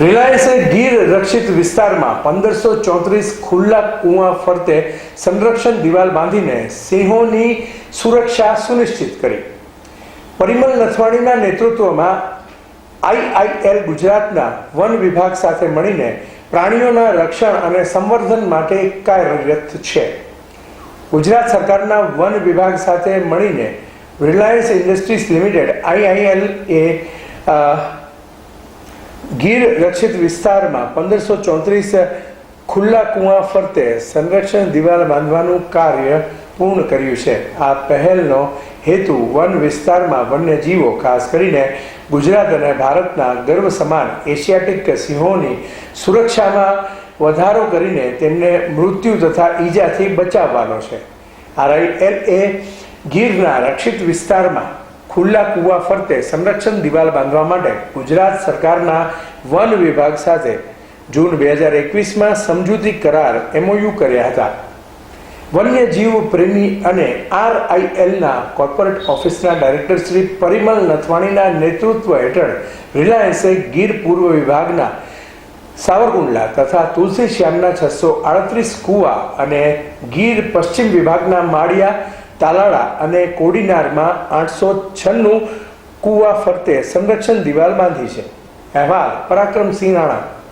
રિલાયન્સે ગીર રક્ષિત વિસ્તારમાં પંદરસો ચોત્રીસ ખુલ્લા કુવા ફરતે સંરક્ષણ દિવાલ બાંધીને સિંહોની સુરક્ષા સુનિશ્ચિત કરી. પરિમલ નથવાણીના નેતૃત્વમાં આઈઆઈએલ ગુજરાતના વન વિભાગ સાથે મળીને પ્રાણીઓના રક્ષણ અને સંવર્ધન માટે કાર્યરત છે. ગુજરાત સરકારના વન વિભાગ સાથે મળીને રિલાયન્સ ઇન્ડસ્ટ્રીઝ લિમિટેડ આઈઆઈએલ એ ગીર રક્ષિત વિસ્તારમાં પંદરસો ચોત્રીસ ખુલ્લા કુવા ફરતે સંરક્ષણ દિવાલ બાંધવાનું કાર્ય પૂર્ણ કર્યું છે. આ પહેલનો હેતુ વન વિસ્તારમાં વન્યજીવો, ખાસ કરીને ગુજરાત અને ભારતના ગર્વ સમાન એશિયાટિક સિંહોની સુરક્ષામાં વધારો કરીને તેમને મૃત્યુ તથા ઈજાથી બચાવવાનો છે. આરઆઈએલ એ ગીરના રક્ષિત વિસ્તારમાં ખુલ્લા કુવા ફરતે સંરક્ષણ દિવાલ બાંધવા માટે ગુજરાત સરકારના વન વિભાગ સાથે જૂન બે હજાર એકવીસમાં સમજૂતી કરાર એમઓયુ કર્યા હતા. વન્યજીવ પ્રેમી અને આરઆઈએલના કોર્પોરેટ ઓફિસના ડાયરેક્ટર શ્રી પરિમલ નથવાણીના નેતૃત્વ હેઠળ રિલાયન્સે ગીર પૂર્વ વિભાગના સાવરકુંડલા તથા તુલસી શ્યામના છસો આડત્રીસ કુવા અને ગીર પશ્ચિમ વિભાગના માળિયા તાલાળા અને કોડીનારમાં આઠસો છન્નું કુવા ફરતે સંરક્ષણ દિવાલ બાંધી છે. અહેવાલ પરાક્રમસિંહ રાણા.